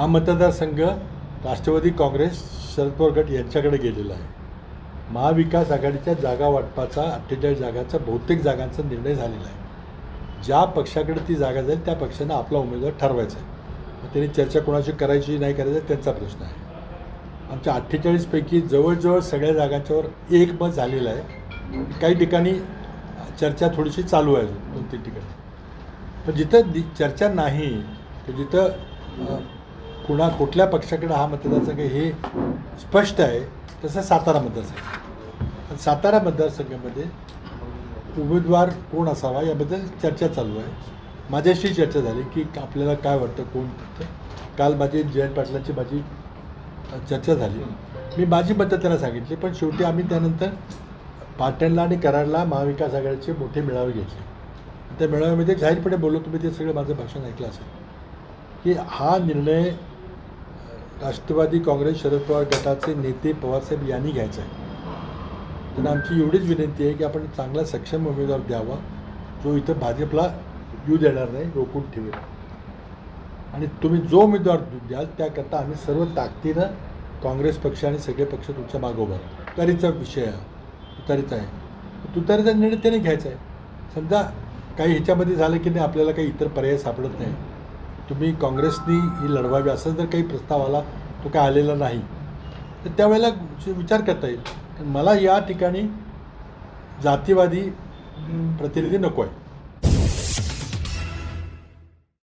हा मतदारसंघ राष्ट्रवादी काँग्रेस शरद पवार गट यांच्याकडे गेलेला आहे. महाविकास आघाडीच्या जागा वाटपाचा अठ्ठेचाळीस जागाचा बहुतेक जागांचा निर्णय झालेला आहे. ज्या पक्षाकडे ती जागा जाईल त्या पक्षानं आपला उमेदवार ठरवायचा आहे. मग त्यांनी चर्चा कोणाशी करायची नाही करायची त्यांचा प्रश्न आहे. आमच्या अठ्ठेचाळीसपैकी जवळजवळ सगळ्या जागांच्यावर एक मत झालेलं आहे. काही ठिकाणी चर्चा थोडीशी चालू आहे अजून दोन तीन ठिकाणी. पण जिथं दि चर्चा नाही तर जिथं कुणा कुठल्या पक्षाकडे हा मतदारसंघ हे स्पष्ट आहे तसं सातारा मतदारसंघ. सातारा मतदारसंघामध्ये उमेदवार कोण असावा याबद्दल चर्चा चालू आहे. माझ्याशी चर्चा झाली की आपल्याला काय वाटतं कोण काल माझी जयंत पाटलांची माझी चर्चा झाली. मी माझी मतं त्यांना सांगितली पण शेवटी आम्ही त्यानंतर पाटणला आणि कराडला महाविकास आघाडीचे मोठे मेळावे घेतले. त्या मेळाव्यामध्ये जाहीरपणे बोललो तुम्ही ते सगळं माझं भाषण ऐकलं असेल. की हा निर्णय राष्ट्रवादी काँग्रेस शरद पवार गटाचे नेते पवारसाहेब यांनी घ्यायचं आहे. तर आमची एवढीच विनंती आहे की आपण चांगला सक्षम उमेदवार द्यावा जो इथं भाजपला येऊ देणार नाही रोखून ठेवेल. आणि तुम्ही जो उमेदवार द्याल त्याकरता आम्ही सर्व ताकदीनं काँग्रेस पक्ष आणि सगळे पक्ष तुमच्या मागोबर उभा तुतारीचा विषय आहे तुतारीचा आहे. तुतारीचा निर्णय त्याने घ्यायचा आहे. समजा काही ह्याच्यामध्ये झालं की नाही आपल्याला काही इतर पर्याय सापडत नाही. तुम्ही काँग्रेसनी ही लढवावी असा जर काही प्रस्ताव आला तो काय आलेला नाही. तर त्यावेळेला विचार करता येईल. मला या ठिकाणी जातीवादी प्रतिनिधी नको आहे